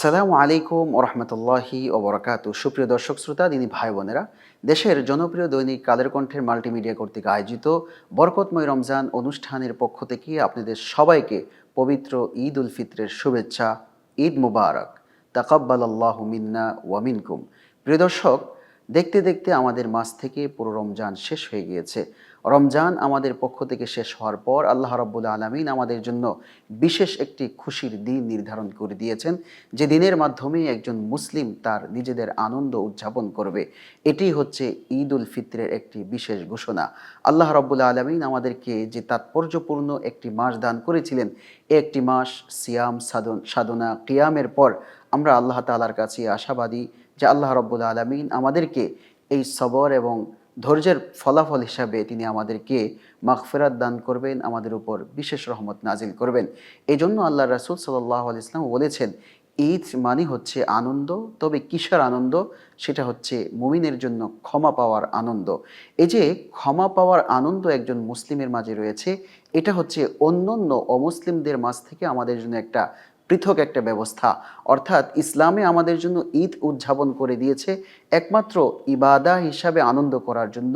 আসসালামু আলাইকুম ওরহমতুল্লাহি ওবরাকাতু সুপ্রিয় দর্শক শ্রোতা, দিনী ভাই বোনেরা, দেশের জনপ্রিয় দৈনিক কালের কণ্ঠের মাল্টিমিডিয়া কর্তৃক আয়োজিত বরকতময় রমজান অনুষ্ঠানের পক্ষ থেকে আপনাদের সবাইকে পবিত্র ঈদ উল ফিত্রের শুভেচ্ছা, ঈদ মুবারক। তাকাব্বাল আল্লাহ মিন্না ওয়ামিনকুম প্রিয় দর্শক দেখতে দেখতে আমাদের মাস থেকে পুরো রমজান শেষ হয়ে গিয়েছে। রমজান আমাদের পক্ষ থেকে শেষ হওয়ার পর আল্লাহ রাব্বুল আলমিন আমাদের জন্য বিশেষ একটি খুশির দিন নির্ধারণ করে দিয়েছেন, যে দিনের মাধ্যমে একজন মুসলিম তার নিজেদের আনন্দ উদযাপন করবে। এটি হচ্ছে ঈদ উল ফিত্রের একটি বিশেষ ঘোষণা। আল্লাহ রাব্বুল আলমিন আমাদেরকে যে তাৎপর্যপূর্ণ একটি মাস দান করেছিলেন একটি মাস সিয়াম সাধন, সাধনা, কিয়ামের পর আমরা আল্লাহ তালার কাছে আশাবাদী যে আল্লাহ রব্বুল আলমিন আমাদেরকে এই সবর এবং ধৈর্যের ফলাফল হিসাবে তিনি আমাদেরকে মাগফেরাত দান করবেন, আমাদের উপর বিশেষ রহমত নাজিল করবেন। এই জন্য আল্লাহ রাসুল সাল্লাহ ইসলাম বলেছেন, ঈদ মানে হচ্ছে আনন্দ, তবে কিসের আনন্দ? সেটা হচ্ছে মুমিনের জন্য ক্ষমা পাওয়ার আনন্দ। এই যে ক্ষমা পাওয়ার আনন্দ একজন মুসলিমের মাঝে রয়েছে, এটা হচ্ছে অন্য অন্য অমুসলিমদের মাঝ থেকে আমাদের জন্য একটা পৃথক একটা ব্যবস্থা। অর্থাৎ ইসলামে আমাদের জন্য ঈদ উদযাপন করে দিয়েছে। একমাত্র ইবাদা হিসাবে আনন্দ করার জন্য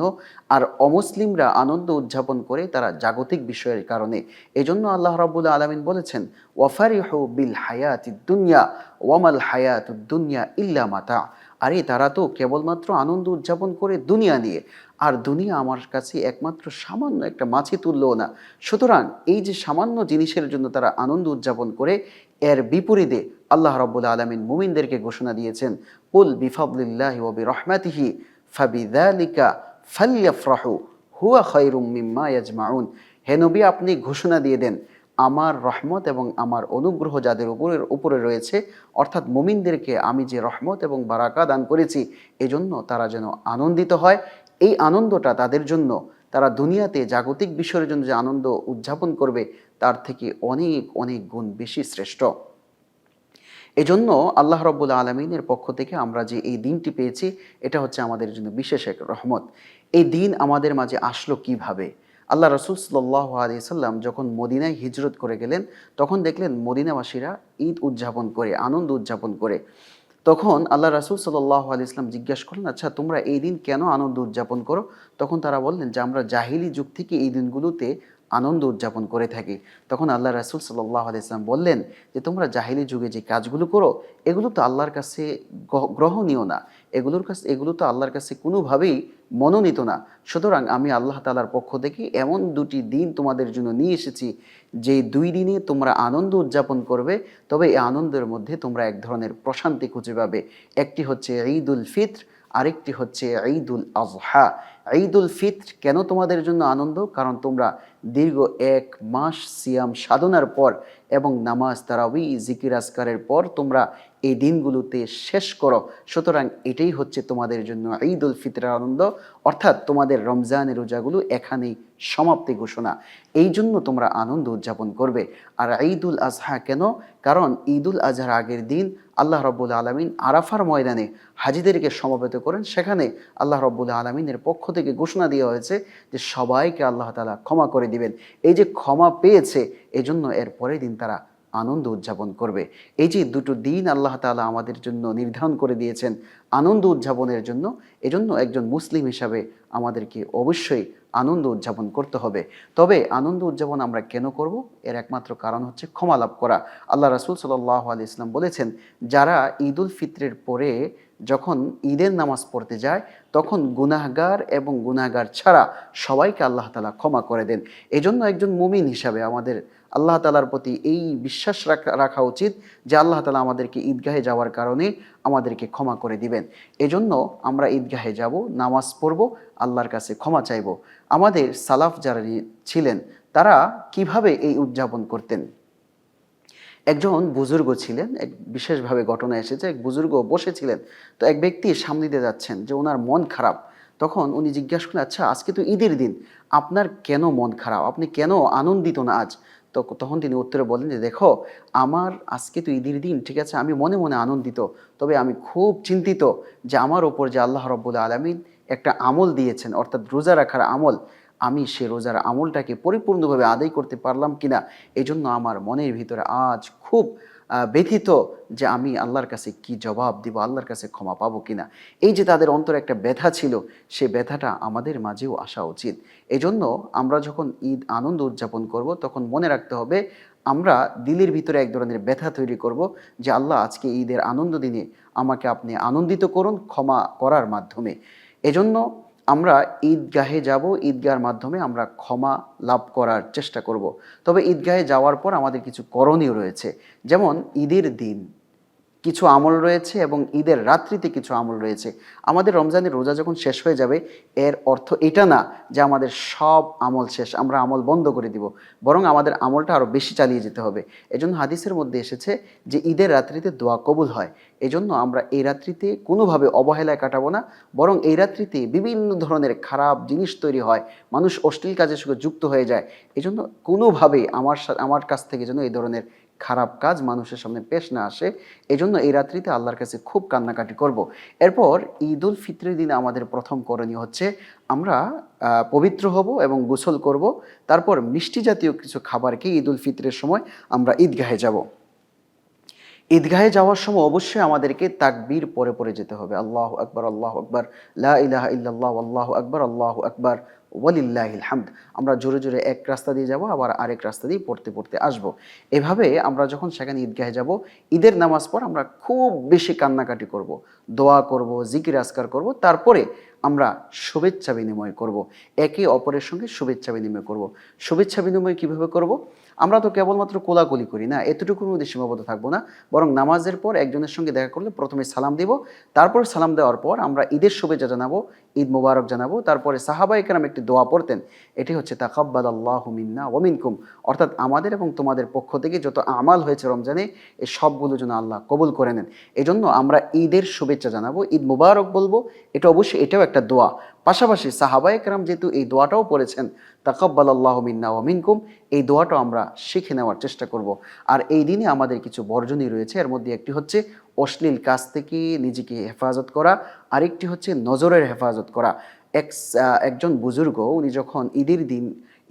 আর অমুসলিমরা আনন্দ উদযাপন করে তারা জাগতিক বিষয়ের কারণে। এজন্য আল্লাহ রাবুল আলমিন বলেছেন, ওয়াফারিহ বিল হায়াত দুনিয়া ওয়ামাল হায়াত দুনিয়া ইল্লা মাতা। আরে, তারা তো কেবলমাত্র আনন্দ উদযাপন করে দুনিয়া নিয়ে, আর দুনিয়া আমার কাছে একমাত্র সামান্য একটা মাছি তুললেও না। সুতরাং এই যে সামান্য জিনিসের জন্য তারা আনন্দ উদযাপন করে, এর বিপরীতে আল্লাহ রব্বুল আলমিন মুমিনদেরকে ঘোষণা দিয়েছেন উল বিফাবলিল্লাহি ওবি রহমাতিহি ফাবিদালিকা ফালিয়াফরাহু, হুয়া খৈরুম মিম্মা ইয়াজমাউন। হে নবী, আপনি ঘোষণা দিয়ে দেন, আমার রহমত এবং আমার অনুগ্রহ যাদের উপরের উপরে রয়েছে, অর্থাৎ মুমিনদেরকে আমি যে রহমত এবং বারাকা দান করেছি, এজন্য তারা যেন আনন্দিত হয়। এই আনন্দটা তাদের জন্য, তারা দুনিয়াতে জাগতিক বিষয়ের জন্য যে আনন্দ উদযাপন করবে, তার থেকে অনেক অনেক গুণ বেশি শ্রেষ্ঠ। এজন্য আল্লাহ রব্বুল আলমিনের পক্ষ থেকে আমরা যে এই দিনটি পেয়েছি, এটা হচ্ছে আমাদের জন্য বিশেষ এক রহমত। এই দিন আমাদের মাঝে আসলো কীভাবে? আল্লাহ রসুল সাল্লাহ আলি সাল্লাম যখন মদিনায় হিজরত করে গেলেন, তখন দেখলেন মদিনাবাসীরা ঈদ উদযাপন করে, আনন্দ উদযাপন করে। তখন আল্লাহ রাসুল সাল্লাহ আলি ইসলাম জিজ্ঞাসা করলেন আচ্ছা তোমরা এই দিন কেন আনন্দ উদযাপন করো? তখন তারা বললেন যে, আমরা জাহিলি যুগ থেকে এই দিনগুলোতে আনন্দ উদযাপন করে থাকি। তখন আল্লাহ রাসুল সাল্লাহ আলাইসলাম বললেন যে, তোমরা জাহিলি যুগে যে কাজগুলো করো, এগুলো তো আল্লাহর কাছে গ্রহণীয় না। এগুলোর কাছে, এগুলো তো আল্লাহর কাছে কোনোভাবেই মনোনীত না। সুতরাং আমি আল্লাহ তালার পক্ষ থেকে এমন দুটি দিন তোমাদের জন্য নিয়ে এসেছি, যে দুই দিনে তোমরা আনন্দ উদযাপন করবে, তবে এই আনন্দের মধ্যে তোমরা এক ধরনের প্রশান্তি খুঁজে পাবে। একটি হচ্ছে ঈদ উল ফিত্র, আরেকটি হচ্ছে ঈদ উল আজহা ঈদ উল ফিত্র কেন তোমাদের জন্য আনন্দ? কারণ তোমরা দীর্ঘ এক মাস সিয়াম সাধনার পর এবং নামাজ তারাবি জিকির আসকারের পর তোমরা এই দিনগুলোতে শেষ করো। সুতরাং এটাই হচ্ছে তোমাদের জন্য ঈদ উল ফিতরের আনন্দ। অর্থাৎ তোমাদের রমজানের রোজাগুলো এখানেই সমাপ্তি ঘোষণা। এই জন্য তোমরা আনন্দ উদযাপন করবে। আর ঈদ উল আজহা কেন? কারণ ঈদ উল আজহার আগের দিন আল্লাহ রব্বুল আলমিন আরাফার ময়দানে হাজিদেরকে সমবেত করেন। সেখানে আল্লাহ রব্বুল আলমিনের পক্ষ থেকে ঘোষণা দেওয়া হয়েছে যে সবাইকে আল্লাহ তালা ক্ষমা করে দিবেন। এই যে ক্ষমা পেয়েছে, এজন্য এর পরের দিন তারা আনন্দ উদযাপন করবে। এই যে দুটো দিন আল্লাহ তালা আমাদের জন্য নির্ধারণ করে দিয়েছেন আনন্দ উদযাপনের জন্য, এজন্য একজন মুসলিম হিসাবে আমাদেরকে অবশ্যই আনন্দ উদযাপন করতে হবে। তবে আনন্দ উদযাপন আমরা কেন করব? এর একমাত্র কারণ হচ্ছে ক্ষমা লাভ করা। আল্লাহ রাসুল সাল্লাহ আলি ইসলাম বলেছেন, যারা ঈদ উল ফিত্রের পরে যখন ঈদের নামাজ পড়তে যায়, তখন গুনাহগার এবং গুনাহগার ছাড়া সবাইকে আল্লাহ তালা ক্ষমা করে দেন। এজন্য একজন মুমিন হিসাবে আমাদের আল্লাহ তালার প্রতি এই বিশ্বাস রাখা উচিত যে আল্লাহ তালা আমাদেরকে ঈদগাহে যাওয়ার কারণে আমাদেরকে ক্ষমা করে দিবেন। এজন্য আমরা ঈদগাহে যাব, নামাজ পড়ব, আল্লাহর কাছে ক্ষমা চাইব। আমাদের সালাফ যারা ছিলেন, তারা কীভাবে এই উদযাপন করতেন? একজন বুজুর্গ ছিলেন, এক বিশেষভাবে ঘটনা এসেছে, এক বুজুর্গ বসেছিলেন। তো এক ব্যক্তি সামনে দিয়ে যাচ্ছেন যে ওনার মন খারাপ। তখন উনি জিজ্ঞাসা করলেন আচ্ছা আজকে তো ঈদের দিন, আপনার কেন মন খারাপ? আপনি কেন আনন্দিত না আজ? তো তখন তিনি উত্তরে বলেন যে, দেখো, আমার আজকে তো ঈদের দিন, ঠিক আছে, আমি মনে মনে আনন্দিত, তবে আমি খুব চিন্তিত যে আমার ওপর যে আল্লাহ রব্বুল আলমিন একটা আমল দিয়েছেন, অর্থাৎ রোজা রাখার আমল আমি সে রোজার আমলটাকে পরিপূর্ণভাবে আদায় করতে পারলাম কিনা এই জন্য আমার মনের ভিতরে আজ খুব ব্যথিত যে আমি আল্লাহর কাছে কি জবাব দিব, আল্লাহর কাছে ক্ষমা পাবো কিনা। এই যে তাদের অন্তরে একটা ব্যথা ছিল, সে ব্যথাটা আমাদের মাঝেও আসা উচিত। এজন্য আমরা যখন ঈদ আনন্দ উদযাপন করব, তখন মনে রাখতে হবে, আমরা দিলের ভিতরে এক ধরনের ব্যথা তৈরি করব যে, আল্লাহ, আজকে ঈদের আনন্দ দিনে আমাকে আপনি আনন্দিত করুন ক্ষমা করার মাধ্যমে। এজন্য আমরা ঈদগাহে যাব, ঈদগাহের মাধ্যমে আমরা ক্ষমা লাভ করার চেষ্টা করব। তবে ঈদগাহে যাওয়ার পর আমাদের কিছু করণীয় রয়েছে। যেমন ঈদের দিন। কিছু আমল রয়েছে এবং ঈদের রাত্রিতে কিছু আমল রয়েছে। আমাদের রমজানের রোজা যখন শেষ হয়ে যাবে, এর অর্থ এটা না যে আমাদের সব আমল শেষ, আমরা আমল বন্ধ করে দিব। বরং আমাদের আমলটা আরও বেশি চালিয়ে যেতে হবে। এজন্য হাদিসের মধ্যে এসেছে যে ঈদের রাত্রিতে দোয়া কবুল হয়। এজন্য আমরা এই রাত্রিতে কোনোভাবে অবহেলায় কাটাবো না, বরং এই রাত্রিতে বিভিন্ন ধরনের খারাপ জিনিস তৈরি হয়, মানুষ অশ্লীল কাজের সঙ্গে যুক্ত হয়ে যায়। এজন্য কোনোভাবে আমার আমার কাছ থেকে যেন এই ধরনের খারাপ কাজ মানুষের সামনে পেশ না আসে, এজন্য এই রাত্রিতে আল্লাহর কাছে খুব কান্নাকাটি করব। এরপর ঈদ উল ফিত্রের দিনে আমাদের প্রথম করণীয় হচ্ছে, আমরা পবিত্র হব এবং গোসল করব। তারপর মিষ্টি জাতীয় কিছু খাবারকে ঈদ উল ফিত্রের সময় আমরা ঈদগাহে যাব। ঈদগাহে যাওয়ার সময় অবশ্যই আমাদেরকে তাকবীর পরে পরে যেতে হবে। আল্লাহ আকবর আল্লাহ আকবর, লা ইলাহা ইল্লাল্লাহ, আল্লাহ আকবর আল্লাহ আকবর, ওয়ালিল্লাহিল হামদ। আমরা জোরে জোরে এক রাস্তা দিয়ে যাব, আবার আরেক রাস্তা দিয়ে পড়তে পড়তে আসব। এভাবে আমরা যখন সেখানে ঈদগাহে যাব, ঈদের নামাজ পর আমরা খুব বেশি কান্নাকাটি করব। দোয়া করব, জিকির আসকার করব। তারপরে আমরা শুভেচ্ছা বিনিময় করব। একে অপরের সঙ্গে শুভেচ্ছা বিনিময় করব। শুভেচ্ছা বিনিময় কীভাবে করব? আমরা তো কেবলমাত্র কোলাকুলি করি না, এতটুকুর মধ্যে সীমাবদ্ধ থাকব না। বরং নামাজের পর একজনের সঙ্গে দেখা করলে প্রথমে সালাম দিব, তারপর সালাম দেওয়ার পর আমরা ঈদের শুভেচ্ছা জানাব, ঈদ মুবারক জানাব, তারপরে সাহাবা একরাম একটি দোয়া পড়তেন। এটি হচ্ছে তাকাব্বাল আল্লাহ মিন্না ওমিনকুম অর্থাৎ আমাদের এবং তোমাদের পক্ষ থেকে যত আমাল হয়েছে রমজানে এই সবগুলো যেন আল্লাহ কবুল করে নেন। এজন্য আমরা ঈদের শুভেচ্ছা জানাব, ঈদ মুবারক বলব। এটা অবশ্যই এটাও একটা দোয়া। পাশাপাশি সাহাবা একরাম যেহেতু এই দোয়াটাও পড়েছেন তাকাব্বাল আল্লাহ মিন্না ওমিনকুম এই দোয়াটাও আমরা শিখে নেওয়ার চেষ্টা করব। আর এই দিনে আমাদের কিছু বর্জনই রয়েছে, এর মধ্যে একটি হচ্ছে অশ্লীল কাজ থেকে নিজেকে হেফাজত করা, আরেকটি হচ্ছে নজরের হেফাজত করা। এক একজন বুজুর্গ, উনি যখন ঈদের দিন,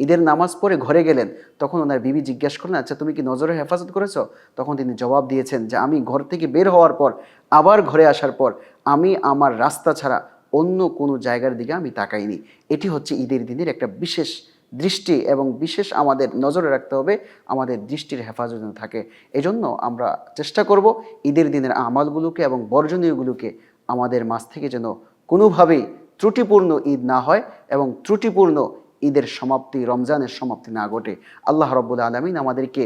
ঈদের নামাজ পড়ে ঘরে গেলেন, তখন ওনার বিবি জিজ্ঞাসা করলেন আচ্ছা তুমি কি নজরের হেফাজত করেছ? তখন তিনি জবাব দিয়েছেন যে, আমি ঘর থেকে বের হওয়ার পর, আবার ঘরে আসার পর, আমি আমার রাস্তা ছাড়া অন্য কোনো জায়গার দিকে আমি তাকাইনি। এটি হচ্ছে ঈদের দিনের একটা বিশেষ দৃষ্টি এবং বিশেষ আমাদের নজরে রাখতে হবে, আমাদের দৃষ্টির হেফাজত থাকে। এজন্য আমরা চেষ্টা করব ঈদের দিনের আমালগুলোকে এবং বর্জনীয়গুলোকে আমাদের মাছ থেকে যেন কোনোভাবেই ত্রুটিপূর্ণ ঈদ না হয় এবং ত্রুটিপূর্ণ ঈদের সমাপ্তি, রমজানের সমাপ্তি না ঘটে। আল্লাহ রব্বুল আলমিন আমাদেরকে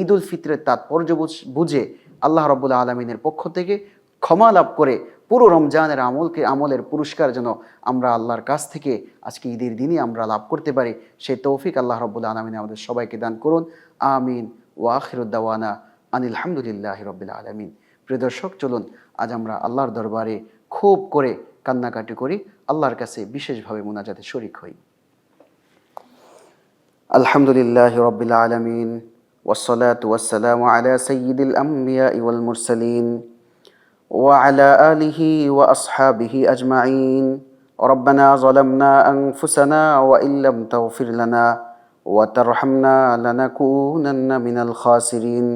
ঈদ উল ফিতরের তাৎপর্য বুঝে আল্লাহ রব্বুল আলমিনের পক্ষ থেকে ক্ষমা লাভ করে পুরো রমজানের আমলকে, আমলের পুরস্কার যেন আমরা আল্লাহর কাছ থেকে আজকে ঈদের দিনই আমরা লাভ করতে পারি, সেই তৌফিক আল্লাহ রবুল্লা আলমিন আমাদের সবাইকে দান করুন। আমিন। ওয়াখিরুদ্দাওয়ানা আনিল হামদুলিল্লাহ রবিল্লা আলমিন। প্রিয় দর্শক, চলুন আজ আমরা আল্লাহর দরবারে খুব করে কান্নাকাটি করি। আল্লাহর কাছে বিশেষভাবে মোনাজাতে শরিক হই। আলহামদুলিল্লাহ রবিল্লা আলমিন। ওসলাত ওয়াসালাম আলা সঈদুল আম্বিয়া ইউল মুরসালিন। وعلى آله وأصحابه أجمعين ربنا ظلمنا أنفسنا وإن لم تغفر لنا وترحمنا لنكونن من الخاسرين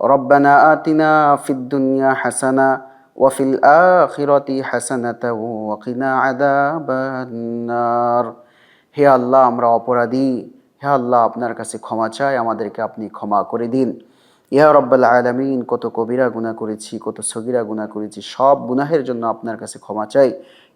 ربنا آتنا في الدنيا حسنة وفي الآخرة حسنة وقنا عذاب النار হে আল্লাহ আমরা অপরাধী হে আল্লাহ আপনার কাছে ক্ষমা চাই আমাদেরকে আপনি ক্ষমা করে দিন ইয়া রব্বাল আলামিন, কত কবিরা গুনাহ করেছি, কত সগিরা গুনাহ করেছি, সব গুনাহের জন্য আপনার কাছে ক্ষমা চাই।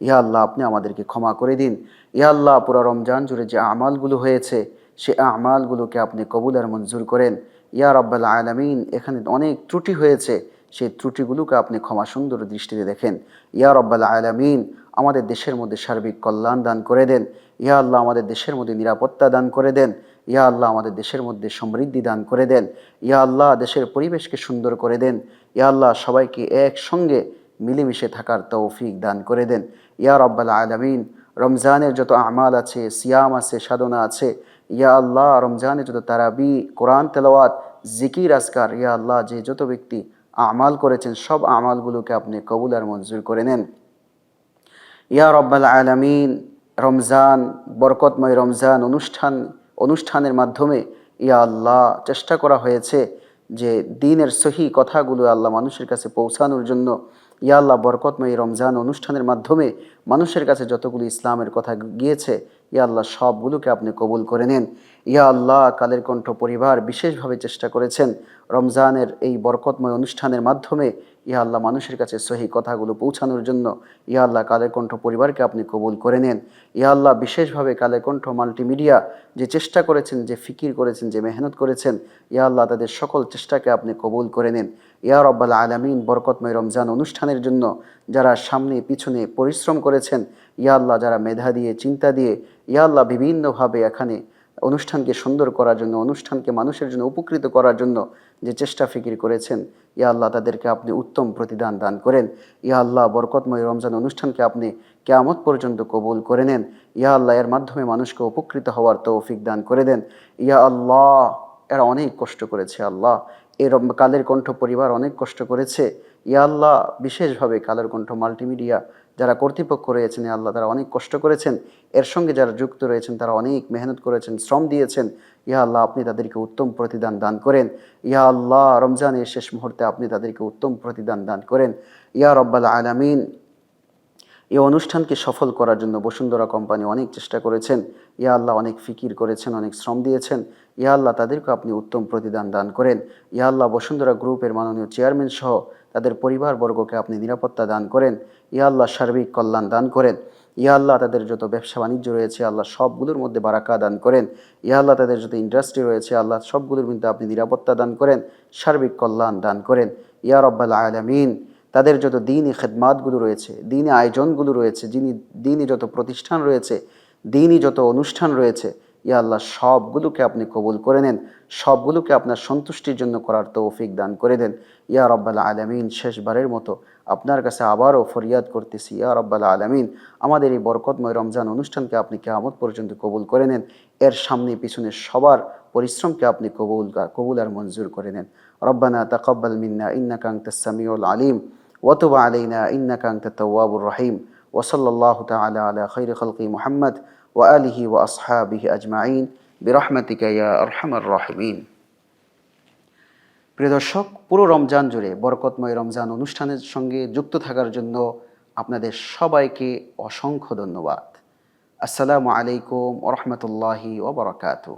ইয়া আল্লাহ, আপনি আমাদেরকে ক্ষমা করে দিন। ইয়া আল্লাহ, পুরো রমজান জুড়ে যে আমালগুলো হয়েছে, সে আমালগুলোকে আপনি কবুল আর মঞ্জুর করেন। ইয়া রব্বাল আলামিন, এখানে অনেক ত্রুটি হয়েছে, সেই ত্রুটিগুলোকে আপনি ক্ষমা সুন্দর দৃষ্টিতে দেখেন। ইয়া রব্বাল আলামিন, আমাদের দেশের মধ্যে সার্বিক কল্যাণ দান করে দেন। ইয়া আল্লাহ, আমাদের দেশের মধ্যে নিরাপত্তা দান করে দেন। ইয়া আল্লাহ আমাদের দেশের মধ্যে সমৃদ্ধি দান করে দেন। ইয়া আল্লাহ দেশের পরিবেশকে সুন্দর করে দেন। ইয়া আল্লাহ সবাইকে একসঙ্গে মিলেমিশে থাকার তৌফিক দান করে দেন। ইয়া রব্বাল আলামিন, রমজানের যত আমাল আছে, সিয়াম আছে, সাধনা আছে, ইয়া আল্লাহ রমজানের যত তারাবি, কোরআন, তেলাওয়াত, জিকির আসকার ইয়া আল্লাহ যে যত ব্যক্তি আমাল করেছেন, সব আমালগুলোকে আপনি কবুল আর মঞ্জুর করে নেন। ইয়া রব্বাল আলামিন, রমজান, বরকতময় রমজান অনুষ্ঠান অনুষ্ঠানের মাধ্যমে ইয়া আল্লাহ চেষ্টা করা হয়েছে যে দিনের সহি কথাগুলো আল্লাহ মানুষের কাছে পৌঁছানোর জন্য ইয়া আল্লাহ বরকতময় রমজান অনুষ্ঠানের মাধ্যমে মানুষের কাছে যতগুলো ইসলামের কথা গিয়েছে, ইয়া আল্লাহ সবগুলোকে আপনি কবুল করে নেন। ইয়া আল্লাহ কালের কণ্ঠ পরিবার বিশেষভাবে চেষ্টা করেছেন রমজানের এই বরকতময় অনুষ্ঠানের মাধ্যমে ইয়া আল্লাহ মানুষের কাছে সহি কথাগুলো পৌঁছানোর জন্য ইয়া আল্লাহ কালের কণ্ঠ পরিবারকে আপনি কবুল করে নেন। ইয়া আল্লাহ বিশেষভাবে কালের কণ্ঠ মাল্টিমিডিয়া যে চেষ্টা করেছেন, যে ফিকির করেছেন, যে মেহনত করেছেন ইয়া আল্লাহ তাদের সকল চেষ্টাকে আপনি কবুল করে নেন। ইয়া রব্বাল আলামিন, বরকতময় রমজান অনুষ্ঠানের জন্য যারা সামনে, পিছনে পরিশ্রম করেছেন ইয়া আল্লাহ যারা মেধা দিয়ে, চিন্তা দিয়ে ইয়া আল্লাহ বিভিন্নভাবে এখানে অনুষ্ঠানকে সুন্দর করার জন্য, অনুষ্ঠানকে মানুষের জন্য উপকৃত করার জন্য যে চেষ্টা ফিকির করেছেন, ইয়া আল্লাহ তাদেরকে আপনি উত্তম প্রতিদান দান করেন। ইয়া আল্লাহ বরকতময় রমজান অনুষ্ঠানকে আপনি কেয়ামত পর্যন্ত কবুল করে নেন। ইয়া আল্লাহ এর মাধ্যমে মানুষকে উপকৃত হওয়ার তৌফিক দান করে দেন। ইয়া আল্লাহ, এরা অনেক কষ্ট করেছে আল্লাহ। এই রম- কালের কণ্ঠ পরিবার অনেক কষ্ট করেছে। ইয়া আল্লাহ বিশেষভাবে কালের কণ্ঠ মাল্টিমিডিয়া যারা কর্তৃপক্ষ রয়েছেন আল্লাহ তারা অনেক কষ্ট করেছেন। এর সঙ্গে যারা যুক্ত রয়েছেন, তারা অনেক মেহনত করেছেন, শ্রম দিয়েছেন। ইয়া আল্লাহ, আপনি তাদেরকে উত্তম প্রতিদান দান করেন। ইয়া আল্লাহ, রমজানের শেষ মুহূর্তে আপনি তাদেরকে উত্তম প্রতিদান দান করেন। ইয়া রব্বাল আলামিন, এই অনুষ্ঠানকে সফল করার জন্য বসুন্ধরা কোম্পানি অনেক চেষ্টা করেছেন। ইয়া আল্লাহ, অনেক ফিকির করেছেন, অনেক শ্রম দিয়েছেন। ইয়া আল্লাহ, তাদেরকে আপনি উত্তম প্রতিদান দান করেন। ইয়া আল্লাহ, বসুন্ধরা গ্রুপের মাননীয় চেয়ারম্যান সহ তাদের পরিবারবর্গকে আপনি নিরাপত্তা দান করেন। ইয়া আল্লাহ সার্বিক কল্যাণ দান করেন। ইয়া আল্লাহ তাদের যত ব্যবসা বাণিজ্য রয়েছে, আল্লাহ সবগুলোর মধ্যে বারাকা দান করেন। ইয়া আল্লাহ তাদের যত ইন্ডাস্ট্রি রয়েছে, আল্লাহ সবগুলোর মধ্যে আপনি নিরাপত্তা দান করেন, সার্বিক কল্যাণ দান করেন। ইয়া রব্বাল আলামিন, তাদের যত দিনই খেদমাতগুলো রয়েছে দিনই আয়োজনগুলো রয়েছে, যিনি দিনই যত প্রতিষ্ঠান রয়েছে দিনই যত অনুষ্ঠান রয়েছে ইয়া আল্লাহ, সবগুলোকে আপনি কবুল করে নেন, সবগুলোকে আপনার সন্তুষ্টির জন্য করার তৌফিক দান করে দেন। ইয়া রব্বাল আলমিন, শেষবারের মতো আপনার কাছে আবারও ফরিয়াদ করতেছি, ইয়া রব্বাল আলমিন, আমাদের এই বরকতময় রমজান অনুষ্ঠানকে আপনি কেয়ামত পর্যন্ত কবুল করে নেন, এর সামনে পিছনে সবার পরিশ্রমকে আপনি কবুল কবুল আর মঞ্জুর করে নেন। রব্বানা তাকব্বাল মিন্না, ইন্নাকা আনতাস সামিউল আলিম ওয়াতুব আলীনা ইন্নাকা আনতাত তাওয়াবুর রহিম ওসল্লাহ তালা আলা খৈর খলকি মোহাম্মদ ওয়ালিহি ওয়া আসহাবিহি আজমাইন বিরহমাতিকা ইয়া আরহামার প্রিয় দর্শক, পুরো রমজান জুড়ে, বরকতময় রমজান অনুষ্ঠানের সঙ্গে যুক্ত থাকার জন্য আপনাদের সবাইকে অসংখ্য ধন্যবাদ। আসসালামু আলাইকুম ওরহমতুল্লাহি বরাকাতু